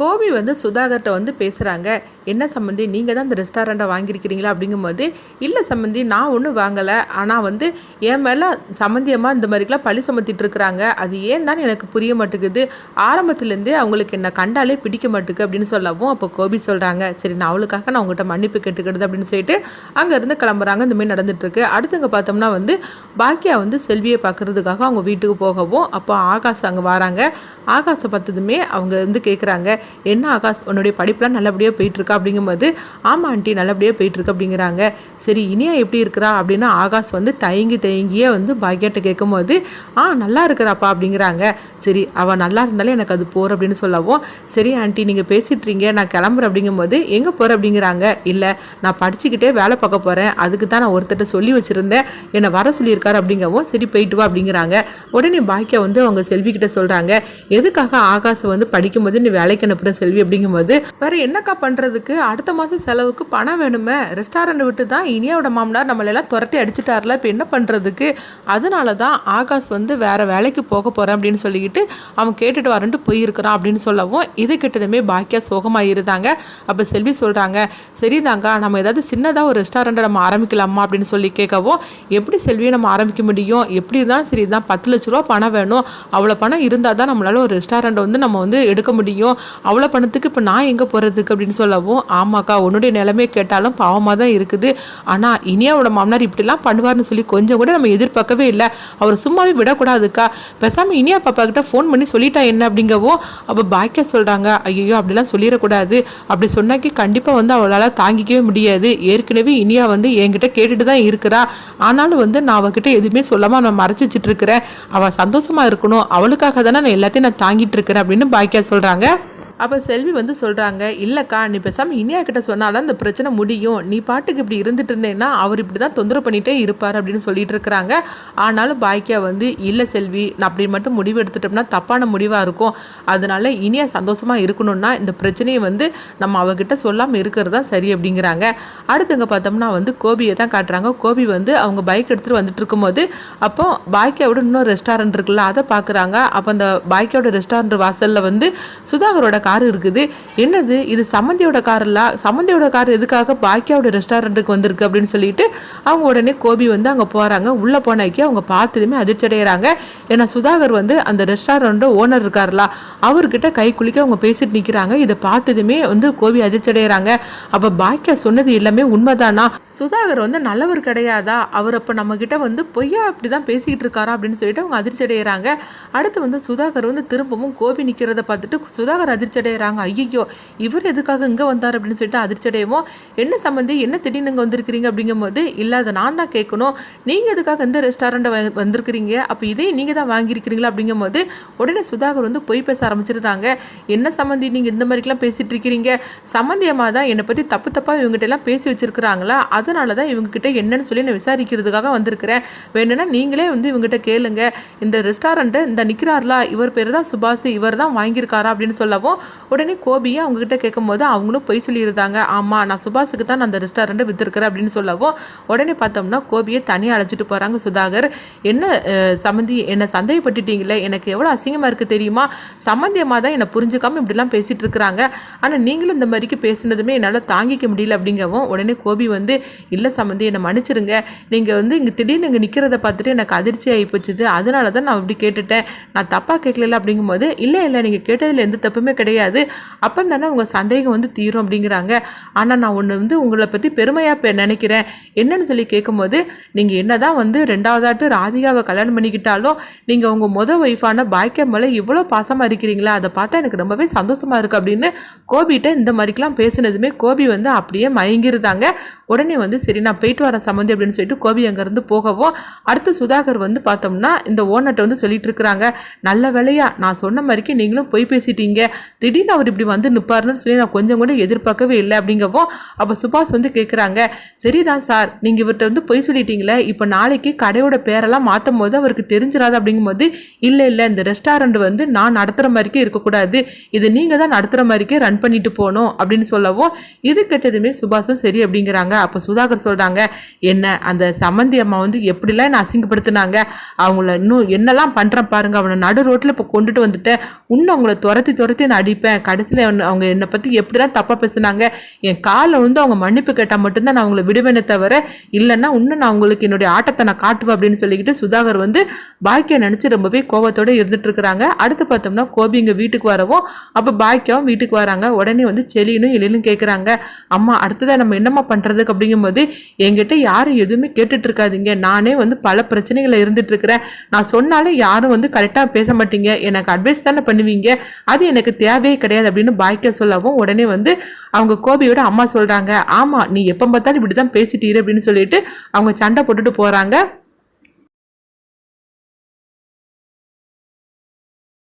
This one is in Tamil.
கோபி வந்து சுதாகர்கிட்ட வந்து பேசுகிறாங்க என்ன சம்மந்தி நீங்கள் தான் இந்த ரெஸ்டாரண்ட்டை வாங்கியிருக்கிறீங்களா? அப்படிங்கும்போது இல்லை சம்மந்தி நான் ஒன்றும் வாங்கலை. ஆனால் வந்து என் மேலே சம்மந்தியமாக இந்த மாதிரிக்கெலாம் பழி சுமத்திட்டு இருக்கிறாங்க. அது ஏன் தான் எனக்கு புரிய மாட்டேங்குது. ஆரம்பத்துலேருந்தே அவங்களுக்கு என்னை கண்டாலே பிடிக்க மாட்டேங்குது அப்படின்னு சொல்லவும் அப்போ கோபி சொல்கிறாங்க சரி நான் அவளுக்காக நான் உங்கள்கிட்ட மன்னிப்பு கேட்டுக்கிறது அப்படின்னு சொல்லிட்டு அங்கேருந்து கிளம்புறாங்க. இந்த மாதிரி நடந்துட்டுருக்கு அடுத்தவங்க பார்த்தோம்னா வந்து பாக்கியா வந்து செல்வியை பார்க்குறதுக்காக அவங்க வீட்டுக்கு போகவும் அப்போ ஆகாஷ் அங்கே வராங்க. ஆகாஷை பார்த்ததுமே அவங்க வந்து கேட்குறாங்க என்ன ஆகாஷ் உன்னுடைய படிப்புலாம் நல்லபடியாக போயிட்டுருக்கா? அப்படிங்கும்போது ஆமாம் ஆண்டி நல்லபடியாக போயிட்டுருக்கு அப்படிங்கிறாங்க. சரி இனியா எப்படி இருக்கிறா? அப்படின்னா ஆகாஷ் வந்து தயங்கி தயங்கியே வந்து பாக்கியாட்ட கேட்கும்போது ஆ நல்லா இருக்கிறாப்பா அப்படிங்கிறாங்க. சரி அவள் நல்லா இருந்தாலே எனக்கு அது போகிற அப்படின்னு சொல்லவும் சரி ஆண்டி நீங்கள் பேசிட்டுறீங்க நான் கிளம்புறேன் அப்படிங்கும்போது எங்கே போகிற அப்படிங்கிறாங்க. இல்லை நான் படிச்சுக்கிட்டே வேலை பார்க்க போகிறேன் அதுக்கு தான் நான் ஒருத்தர்கிட்ட சொல்லி வச்சுருந்தேன். என்னை வர சொல்லியிருக்காரு அப்படிங்கவும் சரி போயிட்டு வா அப்படிங்கிறாங்க. உடனே பாக்கியா வந்து அவங்க செல்விக்கிட்ட சொல்கிறாங்க எதுக்காக ஆகாஷை வந்து படிக்கும்போது நீ வேலைக்கு அப்படின்னு செல்வி அப்படிங்கும்போது வேற என்னக்கா பண்ணுறதுக்கு அடுத்த மாதம் செலவுக்கு பணம் வேணுமே. ரெஸ்டாரண்ட் விட்டு தான் இனியாவோட மாமனார் நம்மளெல்லாம் துரத்தி அடிச்சிட்டார்ல. இப்போ என்ன பண்ணுறதுக்கு அதனால தான் ஆகாஷ் வந்து வேற வேலைக்கு போக போகிறேன் அப்படின்னு சொல்லிக்கிட்டு அவன் கேட்டுட்டு வரன்ட்டு போயிருக்கிறான் அப்படின்னு சொல்லவும் இது கிட்டதுமே பாக்கியா சோகமாக இருந்தாங்க அப்போ செல்வி சொல்கிறாங்க சரிதாங்க நம்ம ஏதாவது சின்னதாக ஒரு ரெஸ்டாரண்ட்டை நம்ம ஆரம்பிக்கலாமா? அப்படின்னு சொல்லி கேட்கவும் எப்படி செல்வியை நம்ம ஆரம்பிக்க முடியும்? எப்படி இருந்தாலும் சரி தான் பத்து லட்ச ரூபா பணம் வேணும். அவ்வளோ பணம் இருந்தால் தான் நம்மளால ஒரு ரெஸ்டாரண்ட் வந்து நம்ம வந்து எடுக்க முடியும். அவ்வளோ பணத்துக்கு இப்போ நான் எங்கே போகிறதுக்கு அப்படின்னு சொல்லவும் ஆமாக்கா உன்னுடைய நிலைமை கேட்டாலும் பாவமாக தான் இருக்குது. ஆனால் இனியாவோட மாமனார் இப்படிலாம் பண்ணுவார்னு சொல்லி கொஞ்சம் கூட நம்ம எதிர்பார்க்கவே இல்லை. அவர் சும்மாவே விடக்கூடாதுக்கா. பேசாமல் இனியா பாப்பா கிட்ட ஃபோன் பண்ணி சொல்லிட்டா என்ன அப்படிங்கவும் அப்போ பாக்கியா சொல்கிறாங்க ஐயோ அப்படிலாம் சொல்லிடக்கூடாது. அப்படி சொன்னாக்கி கண்டிப்பாக வந்து அவளால் தாங்கிக்கவே முடியாது. ஏற்கனவே இனியா வந்து என்கிட்ட கேட்டுட்டு தான் இருக்கிறா. ஆனாலும் வந்து நான் அவகிட்ட எதுவுமே சொல்லாமல் நான் மறைச்சி வச்சுட்டு இருக்கிறேன். அவள் சந்தோஷமாக இருக்கணும். அவளுக்காக தானே நான் எல்லாத்தையும் நான் தாங்கிட்டு இருக்கிறேன் அப்படின்னு பாக்கியா சொல்கிறாங்க அப்போ செல்வி வந்து சொல்கிறாங்க இல்லைக்கா நீ பேசாமல் இனியா கிட்ட சொன்னால்தான் இந்த பிரச்சனை முடியும். நீ பாட்டுக்கு இப்படி இருந்துட்டு இருந்தேன்னா அவர் இப்படி தான் தொந்தரவு பண்ணிகிட்டே இருப்பார் அப்படின்னு சொல்லிட்டு இருக்கிறாங்க. ஆனாலும் பாக்கியா வந்து இல்லை செல்வி நான் அப்படி மட்டும் முடிவு எடுத்துட்டோம்னா தப்பான முடிவாக இருக்கும். அதனால இனியா சந்தோஷமாக இருக்கணும்னா இந்த பிரச்சனையை வந்து நம்ம அவகிட்ட சொல்லாமல் இருக்கிறது தான் சரி அப்படிங்கிறாங்க. அடுத்தவங்க பார்த்தோம்னா வந்து கோபியை தான் காட்டுறாங்க. கோபி வந்து அவங்க பைக் எடுத்துகிட்டு வந்துட்டு இருக்கும்போது அப்போ பாக்கியாவோட இன்னொரு ரெஸ்டாரண்ட் இருக்குல்ல அதை பார்க்குறாங்க. அப்போ அந்த பாக்கியோட ரெஸ்டாரண்ட் வாசலில் வந்து சுதாகரோட கார் இருக்குது. என்னது? இது சம்மந்தியோட கார் சம்மந்தியோட கார் எதுக்காக பாக்கியாவோட ரெஸ்டாரண்ட்டுக்கு வந்திருக்கு அப்படின்னு சொல்லிட்டு அவங்க உடனே கோபி வந்து அங்கே போகிறாங்க உள்ளே போனாக்கி அவங்க பார்த்ததுமே அதிர்ச்சி அடைகிறாங்க ஏன்னா சுதாகர் வந்து அந்த ரெஸ்டாரண்ட்டோட ஓனர் இருக்கார்ல அவர்கிட்ட கை குலுக்கி அவங்க பேசிட்டு நிற்கிறாங்க இதை பார்த்ததுமே வந்து கோபி அதிர்ச்சி அடைகிறாங்க அப்போ பாக்கியா சொன்னது எல்லாமே உண்மைதானா? சுதாகர் வந்து நல்லவர் கிடையாதா? அவர் அப்போ நம்மக்கிட்ட வந்து பொய்யா அப்படி தான் பேசிக்கிட்டு இருக்காரா அப்படின்னு சொல்லிட்டு அவங்க அதிர்ச்சி அடைகிறாங்க அடுத்து வந்து சுதாகர் வந்து திரும்பவும் கோபி நிற்கிறத பார்த்துட்டு சுதாகர் அதிர்ச்சி அடைகிறாங்க ஐயோ இவர் எதுக்காக இங்கே வந்தார் அப்படின்னு சொல்லிட்டு அதிர்ச்சி அடையவும் என்ன சம்மந்தி என்ன திடீர்னு இங்கே வந்திருக்கிறீங்க? அப்படிங்கும்போது இல்லை அதை நான் தான் கேட்கணும். நீங்கள் எதுக்காக இந்த ரெஸ்டாரண்ட்டை வந்திருக்கிறீங்க? அப்போ இதே நீங்கள் தான் வாங்கியிருக்கிறீங்களா? அப்படிங்கும்போது உடனே சுதாகர் வந்து பொய் பேச ஆரம்பிச்சிருந்தாங்க. என்ன சம்மந்தி நீங்கள் இந்த மாதிரிக்கெலாம் பேசிகிட்டு இருக்கிறீங்க சம்மந்தியமாக தான் என்னை பற்றி தப்பு தப்பாக இவங்ககிட்ட எல்லாம் பேசி வச்சிருக்கிறாங்களா? அதனால தான் இவங்ககிட்ட என்னன்னு சொல்லி நான் விசாரிக்கிறதுக்காக வந்திருக்கிறேன். வேணும்னா நீங்களே வந்து இவங்ககிட்ட கேளுங்க. இந்த ரெஸ்டாரண்ட்டு இந்த நிற்கிறார்லா இவர் பேர் தான் சுபாஷ் இவர் தான் வாங்கியிருக்காரா? அப்படின்னு சொல்லவும் உடனே கோபியை அவங்ககிட்ட கேட்கும்போது அவங்களும் பொய் சொல்லியிருந்தாங்க. ஆமாம் நான் சுபாஷுக்கு தான் நான் அந்த ரெஸ்டாரண்ட்டை விற்றுருக்கிறேன் அப்படின்னு சொல்லவும் உடனே பார்த்தோம்னா கோபியை தனியாக அழைச்சிட்டு போகிறாங்க சுதாகர். என்ன சம்மந்தி என்னை சந்தேகப்பட்டுட்டீங்களே? எனக்கு எவ்வளோ அசிங்கமாக இருக்குது தெரியுமா? சம்மந்தியமாக தான் என்னை புரிஞ்சுக்காம இப்படிலாம் பேசிகிட்டு இருக்கிறாங்க ஆனால் நீங்களும் இந்த மாதிரிக்கு பேசுனதுமே என்னால் தாங்கிக்க முடியல அப்படிங்கவும் உடனே கோபி வந்து இல்லை சம்மந்தி என்னை மன்னிச்சிருங்க. நீங்கள் வந்து இங்கே திடீர்னு இங்கே நிற்கிறத பார்த்துட்டு எனக்கு அதிர்ச்சி ஆகி போச்சுது. அதனால தான் நான் இப்படி கேட்டுட்டேன். நான் தப்பாக கேட்கல அப்படிங்கும்போது இல்லை இல்லை நீங்கள் கேட்டதில் எந்த தப்புமே கிடையாது. அப்போ தானே உங்கள் சந்தேகம் வந்து தீரும் அப்படிங்கிறாங்க. ஆனால் நான் ஒன்று வந்து உங்களை பற்றி பெருமையாக இப்போ நினைக்கிறேன். என்னன்னு சொல்லி கேட்கும்போது நீங்கள் என்ன தான் வந்து ரெண்டாவதாட்டு ராதிகாவை கல்யாணம் பண்ணிக்கிட்டாலும் நீங்கள் உங்கள் மொதல் ஒய்ஃபான பாக்கியா மேலே இவ்வளோ பாசமாக இருக்கிறீங்களா? அதை பார்த்தா எனக்கு ரொம்பவே சந்தோஷமாக இருக்குது அப்படின்னு கோபிகிட்ட இந்த மாதிரிக்கெலாம் பேசினதுமே கோபி வந்து அப்படியே மயங்கிருந்தாங்க. உடனே வந்து சரி நான் போயிட்டு வரேன் சம்மந்தி அப்படின்னு சொல்லிட்டு கோபி அங்கேருந்து போகவும் அடுத்து சுதாகர் வந்து பார்த்தோம்னா இந்த ஓனர்கிட்ட வந்து சொல்லிட்டு இருக்கிறாங்க. நல்ல வேலையா நான் சொன்ன மாதிரிக்கு நீங்களும் பொய் பேசிட்டீங்க. திடீர்னு அவர் இப்படி வந்து நிற்பாருன்னு சொல்லி நான் கொஞ்சம் கூட எதிர்பார்க்கவே இல்லை அப்படிங்கவும் அப்போ சுபாஷ் வந்து கேட்குறாங்க சரிதான் சார் நீங்கள் இவர்கிட்ட வந்து பொய் சொல்லிட்டீங்களே இப்போ நாளைக்கு கடையோட பேரெல்லாம் மாற்றும் போது அவருக்கு தெரிஞ்சிடாது அப்படிங்கும்போது இல்லை இல்லை இந்த ரெஸ்டாரண்ட் வந்து நான் நடத்துகிற மாதிரிக்கே இருக்கக்கூடாது இது நீங்கள் தான் நடத்துகிற மாதிரிக்கே ரன் பண்ணிட்டு போகணும் அப்படின்னு சொல்லவும் இது கெட்டதுமே சுபாஷும் சரி அப்படிங்கிறாங்க. அப்போ சுதாகர் சொல்கிறாங்க என்ன அந்த சம்மந்தி அம்மா வந்து எப்படிலாம் என்னை அசிங்கப்படுத்தினாங்க அவங்கள இன்னும் என்னெல்லாம் பண்ணுறேன் பாருங்க அவனை நடு ரோட்டில் இப்போ கொண்டுட்டு வந்துட்டேன் இன்னும் அவங்கள துரத்தி துரத்தி நான் அடிப்பேன் கடைசியில் அவங்க என்னை பற்றி எப்படி தான் தப்பாக பேசுனாங்க என் காலில் வந்து அவங்க மன்னிப்பு கேட்டால் மட்டும்தான் நான் அவங்கள விடுவேனே தவிர இல்லைன்னா இன்னும் நான் உங்களுக்கு என்னுடைய ஆட்டத்தை நான் காட்டுவேன் அப்படின்னு சொல்லிக்கிட்டு சுதாகர் வந்து பாக்கியை நினச்சி ரொம்பவே கோவத்தோடு இருந்துட்டு இருக்கிறாங்க. அடுத்து பார்த்தோம்னா கோபி இங்கே வீட்டுக்கு வரவும் அப்போ பாக்கியாவும் வீட்டுக்கு வராங்க. உடனே வந்து செலினும் எழிலும் கேட்குறாங்க அம்மா அடுத்ததாக நம்ம என்னம்மா பண்ணுறதுக்கு அப்படிங்கும்போது என்கிட்ட யாரும் எதுவுமே கேட்டுட்டு இருக்காதீங்க. நானே வந்து பல பிரச்சனைகளை இருந்துட்டு இருக்கிறேன். நான் சொன்னாலும் யாரும் வந்து கரெக்டாக பேச மாட்டீங்க. எனக்கு அட்வைஸ் தானே பண்ணுவீங்க. அது எனக்கு தேவை தேவையே கிடையாது அப்படின்னு பாய்க்க சொல்லவும் உடனே வந்து அவங்க கோபியோட அம்மா சொல்கிறாங்க ஆமாம் நீ எப்போ பார்த்தாலும் இப்படி தான் பேசிட்டீரு அப்படின்னு சொல்லிட்டு அவங்க சண்டை போட்டுட்டு போகிறாங்க